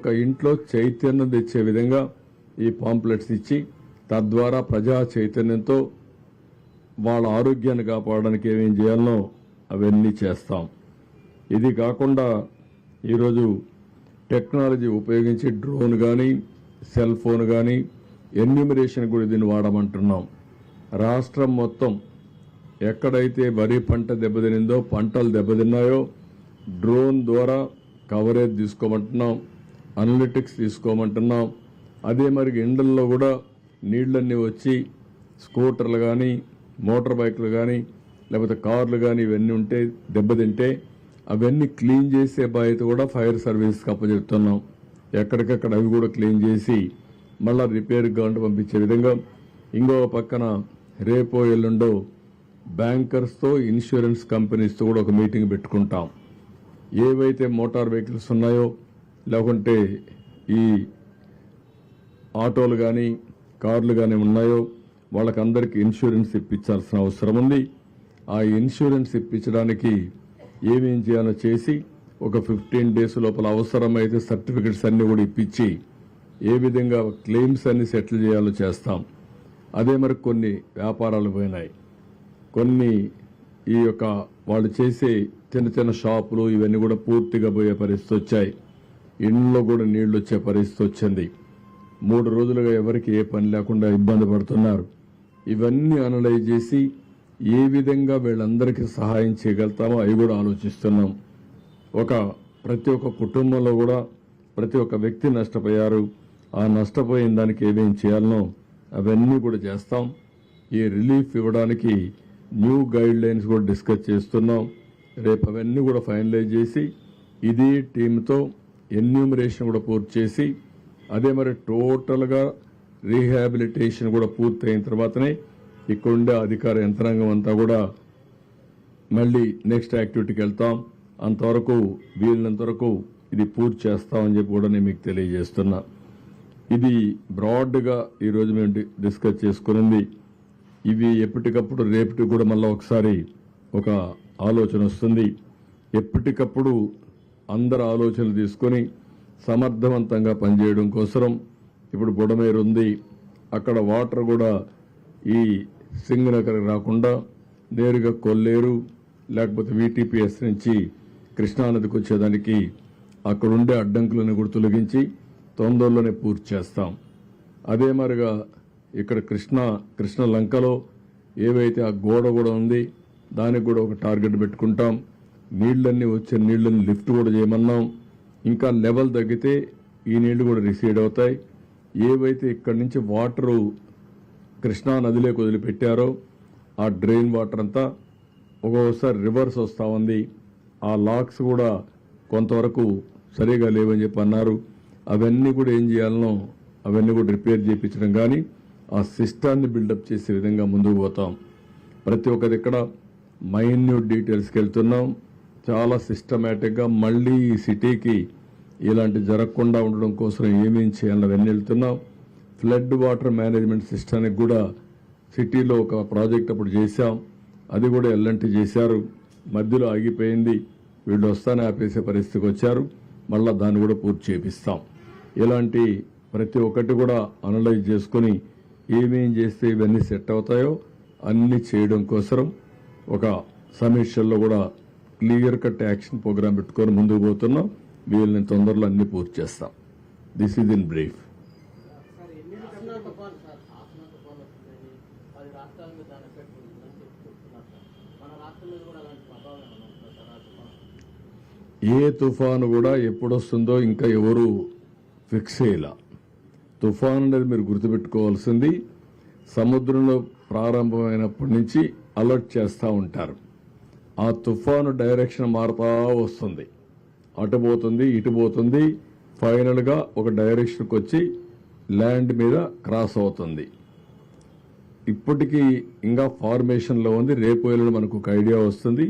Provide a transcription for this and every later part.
ఒక ఇంట్లో చైతన్యం తెచ్చే విధంగా ఈ పాంప్లెట్స్ ఇచ్చి తద్వారా ప్రజా చైతన్యంతో వాళ్ళ ఆరోగ్యాన్ని కాపాడడానికి ఏమేం చేయాలనో అవన్నీ చేస్తాం. ఇది కాకుండా ఈరోజు టెక్నాలజీ ఉపయోగించి డ్రోన్ కానీ సెల్ ఫోన్ కానీ ఎన్యూమరేషన్ కూడా దీన్ని వాడమంటున్నాం. రాష్ట్రం మొత్తం ఎక్కడైతే వరి పంట దెబ్బతినిందో పంటలు దెబ్బతిన్నాయో డ్రోన్ ద్వారా కవరేజ్ తీసుకోమంటున్నాం. అనలిటిక్స్ తీసుకోమంటున్నాం. అదే మరి ఎండల్లో కూడా నీళ్ళన్నీ వచ్చి స్కూటర్లు కానీ మోటార్ బైక్లు కానీ లేకపోతే కార్లు కానీ ఇవన్నీ ఉంటే దెబ్బతింటే అవన్నీ క్లీన్ చేసే బాధ్యత కూడా ఫైర్ సర్వీస్కి అప్పచెప్తున్నాం. ఎక్కడికక్కడ అవి కూడా క్లీన్ చేసి మళ్ళీ రిపేర్ గవర్నమెంట్ పంపించే విధంగా ఇంకో పక్కన రేపో ఎల్లుండో బ్యాంకర్స్తో ఇన్సూరెన్స్ కంపెనీస్తో కూడా ఒక మీటింగ్ పెట్టుకుంటాం. ఏవైతే మోటార్ వెహికల్స్ ఉన్నాయో లేకుంటే ఈ ఆటోలు కానీ కార్లు కానీ ఉన్నాయో వాళ్ళకందరికీ ఇన్సూరెన్స్ ఇప్పించాల్సిన అవసరం ఉంది. ఆ ఇన్సూరెన్స్ ఇప్పించడానికి ఏమేం చేయాలో చేసి ఒక ఫిఫ్టీన్ డేస్ లోపల అవసరమైతే సర్టిఫికెట్స్ అన్ని కూడా ఇప్పించి ఏ విధంగా క్లెయిమ్స్ అన్ని సెటిల్ చేయాలో చేస్తాం. అదే మరి కొన్ని వ్యాపారాలు పోయినాయి. కొన్ని ఈ యొక్క వాళ్ళు చేసే చిన్న చిన్న షాపులు ఇవన్నీ కూడా పూర్తిగా పోయే పరిస్థితి వచ్చాయి. ఇండ్లో కూడా నీళ్ళు వచ్చే పరిస్థితి వచ్చింది. మూడు రోజులుగా ఎవరికి ఏ పని లేకుండా ఇబ్బంది పడుతున్నారు. ఇవన్నీ అనలైజ్ చేసి ఏ విధంగా వీళ్ళందరికీ సహాయం చేయగలుగుతామో అవి కూడా ఆలోచిస్తున్నాం. ఒక ప్రతి ఒక్క కుటుంబంలో కూడా ప్రతి ఒక్క వ్యక్తి నష్టపోయారు. ఆ నష్టపోయిన దానికి ఏమేం చేయాలనో అవన్నీ కూడా చేస్తాం. ఈ రిలీఫ్ ఇవ్వడానికి న్యూ గైడ్ లైన్స్ కూడా డిస్కస్ చేస్తున్నాం. రేపు అవన్నీ కూడా ఫైనలైజ్ చేసి ఇది టీంతో ఎన్యూమరేషన్ కూడా పూర్తి చేసి అదే మరి టోటల్గా రీహాబిలిటేషన్ కూడా పూర్తయిన తర్వాతనే ఇక్కడుండే అధికార యంత్రాంగం అంతా కూడా మళ్ళీ నెక్స్ట్ యాక్టివిటీకి వెళ్తాం. అంతవరకు వీలైనంత వరకు ఇది పూర్తి చేస్తామని చెప్పి కూడా నేను మీకు తెలియజేస్తున్నా. ఇది బ్రాడ్గా ఈరోజు మేము డి- డిస్కస్ చేసుకునింది. ఇవి ఎప్పటికప్పుడు రేపటి కూడా మళ్ళీ ఒకసారి ఒక ఆలోచన వస్తుంది. ఎప్పటికప్పుడు అందరు ఆలోచనలు తీసుకొని సమర్థవంతంగా పనిచేయడం కోసరం. ఇప్పుడు బుడమేరు ఉంది అక్కడ వాటర్ కూడా ఈ సింగనగర్ రాకుండా నేరుగా కొల్లేరు లేకపోతే వీటీపీఎస్ నుంచి కృష్ణానదికి వచ్చేదానికి అక్కడుండే అడ్డంకులను కూడా తొలగించి తొందరలోనే పూర్తి చేస్తాం. అదే మరిగా ఇక్కడ కృష్ణ కృష్ణ లంకలో ఏవైతే ఆ గోడ కూడా ఉంది దానికి కూడా ఒక టార్గెట్ పెట్టుకుంటాం. నీళ్ళన్నీ వచ్చే నీళ్ళని లిఫ్ట్ కూడా చేయమన్నాం. ఇంకా లెవెల్ తగ్గితే ఈ నీళ్ళు కూడా రిసీడ్ అవుతాయి. ఏవైతే ఇక్కడి నుంచి వాటరు కృష్ణా నదిలోకి వదిలిపెట్టారో ఆ డ్రైన్ వాటర్ అంతా ఒక్కొక్కసారి రివర్స్ వస్తూ ఉంది. ఆ లాక్స్ కూడా కొంతవరకు సరిగా లేవని చెప్పి అన్నారు. అవన్నీ కూడా ఏం చేయాలనో అవన్నీ కూడా రిపేర్ చేయించడం కానీ ఆ సిస్టాన్ని బిల్డప్ చేసే విధంగా ముందుకు పోతాం. ప్రతి ఒక్కరి ఇక్కడ మైన్యూట్ డీటెయిల్స్కి వెళ్తున్నాం. చాలా సిస్టమేటిక్గా మళ్ళీ ఈ సిటీకి ఇలాంటి జరగకుండా ఉండడం కోసం ఏమేం చేయాలని అవన్నీ వెళ్తున్నాం ఫ్లడ్ వాటర్ మేనేజ్మెంట్ సిస్టానికి కూడా సిటీలో ఒక ప్రాజెక్ట్ అప్పుడు చేశాం. అది కూడా ఎల్లంటి చేశారు. మధ్యలో ఆగిపోయింది. వీళ్ళు వస్తానే ఆపేసే పరిస్థితికి వచ్చారు. మళ్ళా దాన్ని కూడా పూర్తి చేపిస్తాం. ఇలాంటి ప్రతి ఒక్కటి కూడా అనలైజ్ చేసుకుని ఏమేం చేస్తే ఇవన్నీ సెట్ అవుతాయో అన్నీ చేయడం కోసం ఒక సమీక్షల్లో కూడా క్లియర్ కట్ యాక్షన్ ప్రోగ్రామ్ పెట్టుకొని ముందుకు పోతున్నాం. వీళ్ళని తొందరలో అన్ని పూర్తి చేస్తాం. This is in brief a తుఫాను కూడా ఎప్పుడొస్తుందో ఇంకా ఎవరు ఫిక్స్ చేయలే. తుఫాన్ అనేది మీరు గుర్తుపెట్టుకోవాల్సింది సముద్రంలో ప్రారంభమైనప్పటి నుంచి అలర్ట్ చేస్తూ ఉంటారు. ఆ తుఫాను డైరెక్షన్ మారుతా వస్తుంది. అటు పోతుంది ఇటు పోతుంది. ఫైనల్గా ఒక డైరెక్షన్కి వచ్చి ల్యాండ్ మీద క్రాస్ అవుతుంది. ఇప్పటికీ ఇంకా ఫార్మేషన్లో ఉంది. రేపు వెళ్ళడం మనకు ఒక ఐడియా వస్తుంది.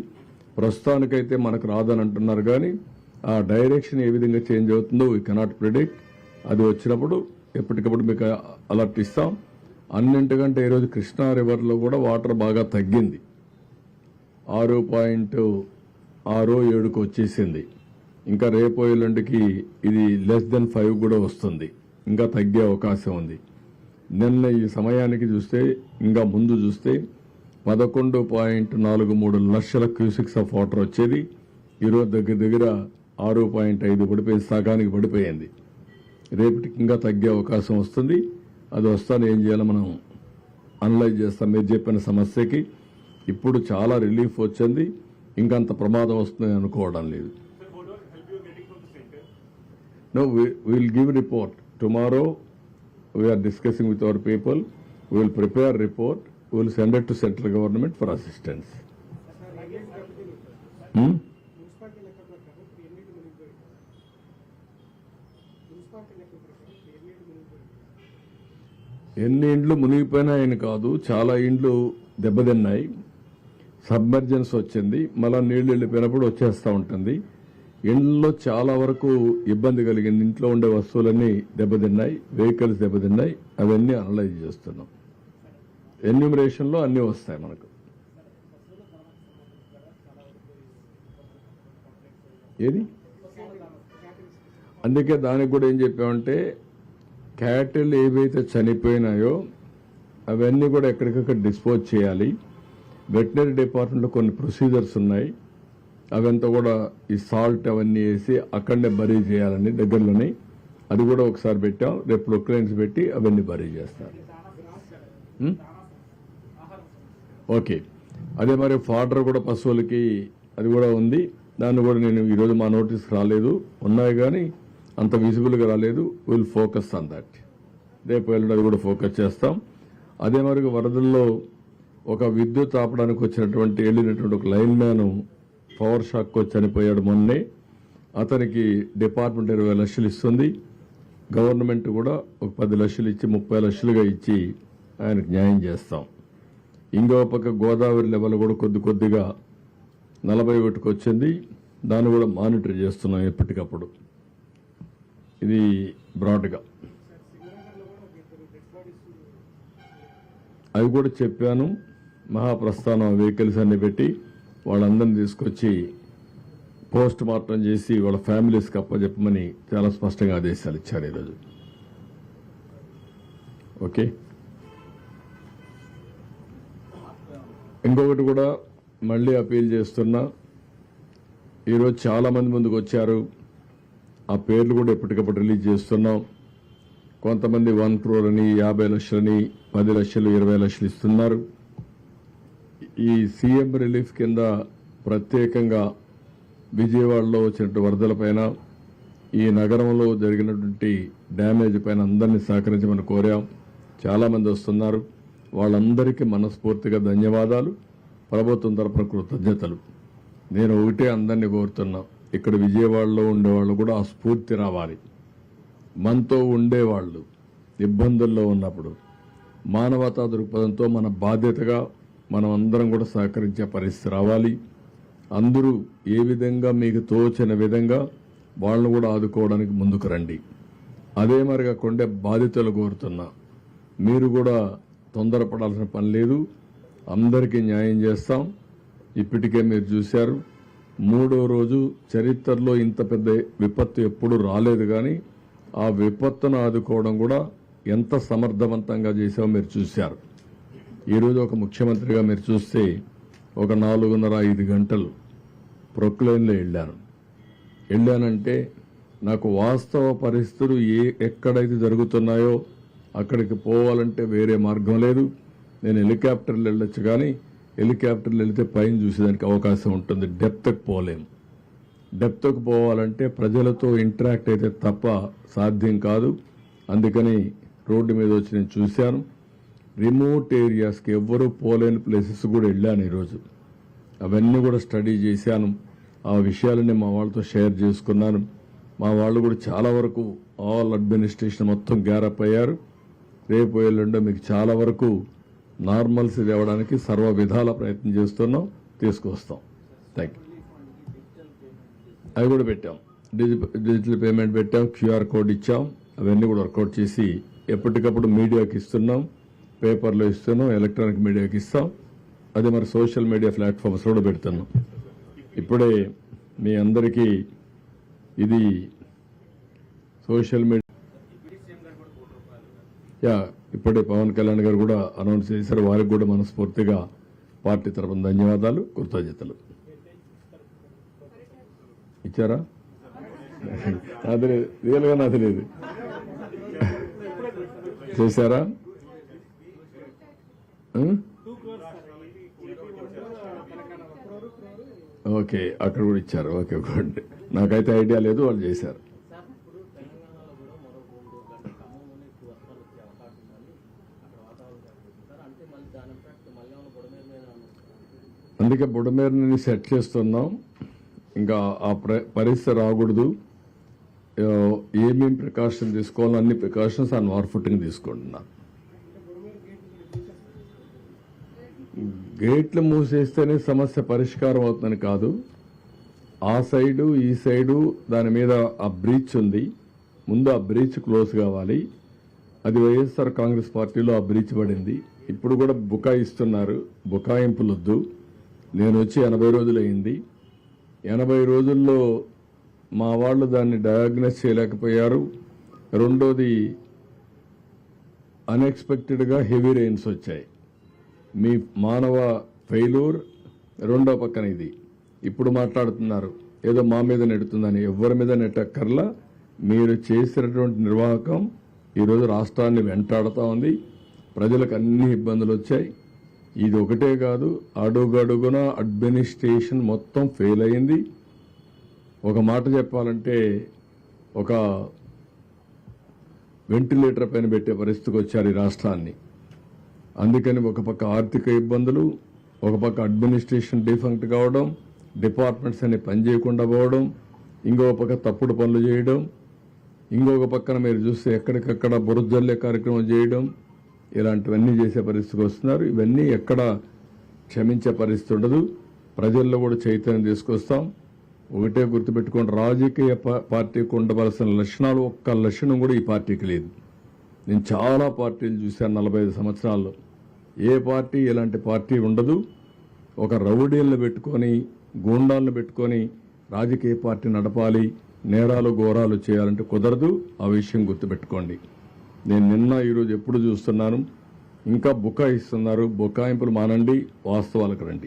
ప్రస్తుతానికైతే మనకు రాదని అంటున్నారు కానీ ఆ డైరెక్షన్ ఏ విధంగా చేంజ్ అవుతుందో వీ కెనాట్ ప్రిడిక్ట్ అది వచ్చినప్పుడు ఎప్పటికప్పుడు మీకు అలర్ట్ ఇస్తాం. అన్నింటికంటే ఈరోజు కృష్ణా రివర్లో కూడా వాటర్ బాగా తగ్గింది. ఆరు పాయింట్ ఆరు ఏడుకు వచ్చేసింది. ఇంకా రేపు ఎల్లుండికి ఇది లెస్ దెన్ ఫైవ్ కూడా వస్తుంది. ఇంకా తగ్గే అవకాశం ఉంది. నిన్న ఈ సమయానికి చూస్తే ఇంకా ముందు చూస్తే పదకొండు పాయింట్ నాలుగు మూడు లక్షల క్యూసిక్స్ ఆఫ్ వాటర్ వచ్చేది. ఈరోజు దగ్గర దగ్గర ఆరు పాయింట్ ఐదు పడిపోయి సగానికి పడిపోయింది. రేపటికి ఇంకా తగ్గే అవకాశం వస్తుంది. అది వస్తాను ఏం చేయాలో మనం అనలైజ్ చేస్తాం. మీరు చెప్పిన సమస్యకి ఇప్పుడు చాలా రిలీఫ్ వచ్చింది. ఇంకంత ప్రమాదం వస్తుంది అనుకోవడం లేదు. No will give report tomorrow we're discussing with our people will prepare report will send to central government for assistance ఎన్ని ఇండ్లు మునిగిపోయినా ఆయన కాదు చాలా ఇండ్లు దెబ్బతిన్నాయి. సబ్మర్జెన్స్ వచ్చింది. మళ్ళా నీళ్ళు వెళ్ళిపోయినప్పుడు వచ్చేస్తూ ఉంటుంది. ఇండ్లలో చాలా వరకు ఇబ్బంది కలిగింది. ఇంట్లో ఉండే వస్తువులన్నీ దెబ్బతిన్నాయి. వెహికల్స్ దెబ్బతిన్నాయి. అవన్నీ అనలైజ్ చేస్తున్నాం. ఎన్యూమరేషన్లో అన్నీ వస్తాయి మనకు. ఏది? అందుకే దానికి కూడా ఏం చెప్పామంటే క్యాటిల్ ఏవైతే చనిపోయినాయో అవన్నీ కూడా ఎక్కడికక్కడ డిస్పోజ్ చేయాలి. వెటనరీ డిపార్ట్మెంట్లో కొన్ని ప్రొసీజర్స్ ఉన్నాయి. అవంతా కూడా ఈ సాల్ట్ అవన్నీ వేసి అక్కడనే బరీ చేయాలని దగ్గరలోనే అది కూడా ఒకసారి పెట్టాం. రేపు ప్రొక్లైన్స్ పెట్టి అవన్నీ బరీ చేస్తారు? ఓకే. అదే మరి ఫాడర్ కూడా పశువులకి అది కూడా ఉంది. దాన్ని కూడా నేను ఈరోజు మా నోటీస్ రాలేదు. ఉన్నాయి కానీ అంత విజిబుల్గా రాలేదు. Will focus on that. రేపు అది కూడా ఫోకస్ చేస్తాం. అదే మరి వరదల్లో ఒక విద్యుత్ ఆపడానికి వచ్చినటువంటి వెళ్ళినటువంటి ఒక లైన్ మ్యాన్ పవర్ షాక్ చనిపోయాడు మొన్నే. అతనికి డిపార్ట్మెంట్ ఇరవై లక్షలు ఇస్తుంది. గవర్నమెంట్ కూడా ఒక పది లక్షలు ఇచ్చి ముప్పై లక్షలుగా ఇచ్చి ఆయనకు న్యాయం చేస్తాం. ఇంకో పక్క గోదావరి లెవెల్ కూడా కొద్ది కొద్దిగా నలభై ఒకటికి వచ్చింది. దాన్ని కూడా మానిటర్ చేస్తున్నాం ఎప్పటికప్పుడు. ఇది బ్రాడ్గా అవి కూడా చెప్పాను. మహాప్రస్థానం వెహికల్స్ అన్ని పెట్టి వాళ్ళందరిని తీసుకొచ్చి పోస్ట్ మార్టం చేసి వాళ్ళ ఫ్యామిలీస్కి అప్పచెప్పమని చాలా స్పష్టంగా ఆదేశాలు ఇచ్చారు ఈరోజు. ఓకే? ఇంకొకటి కూడా మళ్ళీ అపీల్ చేస్తున్నా ఈరోజు చాలా మంది ముందుకు వచ్చారు. ఆ పేర్లు కూడా ఎప్పటికప్పుడు రిలీజ్ చేస్తున్నాం. కొంతమంది వన్ క్రోర్ అని యాభై లక్షలని పది లక్షలు ఇరవై లక్షలు ఇస్తున్నారు. ఈ సీఎం రిలీఫ్ కింద ప్రత్యేకంగా విజయవాడలో వచ్చినటువంటి వరదల పైన ఈ నగరంలో జరిగినటువంటి డ్యామేజ్ పైన అందరినీ సహకరించమని కోరాం. చాలామంది వస్తున్నారు. వాళ్ళందరికీ మనస్ఫూర్తిగా ధన్యవాదాలు. ప్రభుత్వం తరపున కృతజ్ఞతలు. నేను ఒకటే అందరినీ కోరుతున్నా. ఇక్కడ విజయవాడలో ఉండేవాళ్ళు కూడా ఆ స్ఫూర్తి రావాలి. మనతో ఉండేవాళ్ళు ఇబ్బందుల్లో ఉన్నప్పుడు మానవతా దృక్పథంతో మన బాధ్యతగా మనం అందరం కూడా సహకరించే పరిస్థితి రావాలి. అందరూ ఏ విధంగా మీకు తోచిన విధంగా వాళ్ళను కూడా ఆదుకోవడానికి ముందుకు రండి. అదే మరిగా కొండే బాధ్యతలు కోరుతున్నా. మీరు కూడా తొందరపడాల్సిన పని లేదు. అందరికీ న్యాయం చేస్తాం. ఇప్పటికే మీరు చూశారు. మూడో రోజు చరిత్రలో ఇంత పెద్ద విపత్తు ఎప్పుడు రాలేదు కానీ ఆ విపత్తును ఆదుకోవడం కూడా ఎంత సమర్థవంతంగా చేసామో మీరు చూశారు. ఈరోజు ఒక ముఖ్యమంత్రిగా మీరు చూస్తే ఒక నాలుగున్నర ఐదు గంటలు ప్రొక్లైన్లో వెళ్ళాను. వెళ్ళానంటే నాకు వాస్తవ పరిస్థితులు ఏ ఎక్కడైతే జరుగుతున్నాయో అక్కడికి పోవాలంటే వేరే మార్గం లేదు. నేను హెలికాప్టర్లు వెళ్ళొచ్చు కానీ హెలికాప్టర్లు వెళితే పైన చూసేదానికి అవకాశం ఉంటుంది. డెప్త్కి పోలేం డెప్త్కి పోవాలంటే ప్రజలతో ఇంటరాక్ట్ అయితే తప్ప సాధ్యం కాదు. అందుకని రోడ్డు మీద వచ్చి నేను చూశాను. రిమోట్ ఏరియాస్కి ఎవ్వరూ పోలేని ప్లేసెస్ కూడా వెళ్ళాను ఈరోజు. అవన్నీ కూడా స్టడీ చేశాను. ఆ విషయాలని మా వాళ్ళతో షేర్ చేసుకున్నాను. మా వాళ్ళు కూడా చాలా వరకు ఆల్ అడ్మినిస్ట్రేషన్ మొత్తం గ్యారప్ అయ్యారు. రేపు ఎల్లుండో మీకు చాలా వరకు నార్మల్సీ తేవడానికి సర్వ విధాల ప్రయత్నం చేస్తున్నాం తీసుకొస్తాం. థ్యాంక్ యూ అవి కూడా పెట్టాం. డిజి- డిజిటల్ పేమెంట్ పెట్టాం క్యూఆర్ కోడ్ ఇచ్చాం. అవన్నీ కూడా వర్కౌట్ చేసి ఎప్పటికప్పుడు మీడియాకి ఇస్తున్నాం. పేపర్లో ఇస్తున్నాం ఎలక్ట్రానిక్ మీడియాకి ఇస్తాం. అదే మరి సోషల్ మీడియా ప్లాట్ఫామ్స్ కూడా పెడుతున్నాం. ఇప్పుడే మీ అందరికీ ఇది సోషల్ మీడియా యా ఇప్పుడే పవన్ కళ్యాణ్ గారు కూడా అనౌన్స్ చేశారు. వారికి కూడా మనస్ఫూర్తిగా పార్టీ తరపున ధన్యవాదాలు కృతజ్ఞతలు. ఇచ్చారా? అది లేదు రియల్గా నాది లేదు. చేశారా? Hmm? ఓకే అక్కడ కూడా ఇచ్చారు. Okay good. నాకైతే ఐడియా లేదు వాళ్ళు చేశారు. అందుకే బుడమేరుని సెట్ చేస్తున్నాం. ఇంకా ఆ ప్ర- పరిస్థితి రాకూడదు. ఏమేమి ప్రికాషన్ తీసుకోవాలో అన్ని ప్రికాషన్స్ ఆ నార్ ఫుట్టింగ్ తీసుకుంటున్నాను గేట్లు మూసేస్తేనే సమస్య పరిష్కారం అవుతుందని కాదు. ఆ సైడు ఈ సైడు దాని మీద ఆ బ్రీచ్ ఉంది. ముందు ఆ బ్రీచ్ క్లోజ్ కావాలి. అది వైఎస్ఆర్ కాంగ్రెస్ పార్టీలో ఆ బ్రీచ్ పడింది. ఇప్పుడు కూడా బుకాయిస్తున్నారు బుకాయింపులొద్దు. నేను వచ్చి ఎనభై రోజులైంది ఎనభై రోజుల్లో మా వాళ్ళు దాన్ని డయాగ్నోస్ చేయలేకపోయారు. రెండోది అన్ఎక్స్పెక్టెడ్గా హెవీ రెయిన్స్ వచ్చాయి. మీ మానవ ఫెయిలూర్ రెండో పక్కన ఇది. ఇప్పుడు మాట్లాడుతున్నారు. ఏదో మా మీద నెడుతుందని. ఎవరి మీద నెట్టక్కర్లా. మీరు చేసినటువంటి నిర్వాహకం ఈరోజు రాష్ట్రాన్ని వెంటాడుతూ ఉంది. ప్రజలకు అన్ని ఇబ్బందులు వచ్చాయి. ఇది ఒకటే కాదు. అడుగడుగున అడ్మినిస్ట్రేషన్ మొత్తం ఫెయిల్ అయింది. ఒక మాట చెప్పాలంటే ఒక వెంటిలేటర్ పైన పెట్టే పరిస్థితికి వచ్చారు ఈ రాష్ట్రాన్ని. అందుకని ఒక పక్క ఆర్థిక ఇబ్బందులు ఒక పక్క అడ్మినిస్ట్రేషన్ డిఫంక్ట్ కావడం డిపార్ట్మెంట్స్ అన్ని పని చేయకుండా పోవడం ఇంకొక పక్క తప్పుడు పనులు చేయడం ఇంకొక పక్కన మీరు చూస్తే ఎక్కడికక్కడ బురజల్లే కార్యక్రమం చేయడం ఇలాంటివన్నీ చేసే పరిస్థితికి వస్తున్నారు. ఇవన్నీ ఎక్కడ క్షమించే పరిస్థితి ఉండదు. ప్రజల్లో కూడా చైతన్యం తీసుకొస్తాం. ఒకటే గుర్తుపెట్టుకోండి రాజకీయ పార్టీకి ఉండవలసిన లక్షణాలు ఒక్క లక్షణం కూడా ఈ పార్టీకి లేదు. నేను చాలా పార్టీలు చూశాను నలభై ఐదు సంవత్సరాల్లో. ఏ పార్టీ ఇలాంటి పార్టీ ఉండదు. ఒక రౌడీలను పెట్టుకొని గూండాలను పెట్టుకొని రాజకీయ పార్టీ నడపాలి నేరాలు ఘోరాలు చేయాలంటే కుదరదు. ఆ విషయం గుర్తుపెట్టుకోండి. నేను నిన్న ఈరోజు ఎప్పుడు చూస్తున్నాను. ఇంకా బుకాయిస్తున్నారు. బుకాయింపులు మానండి. వాస్తవాలకు రండి.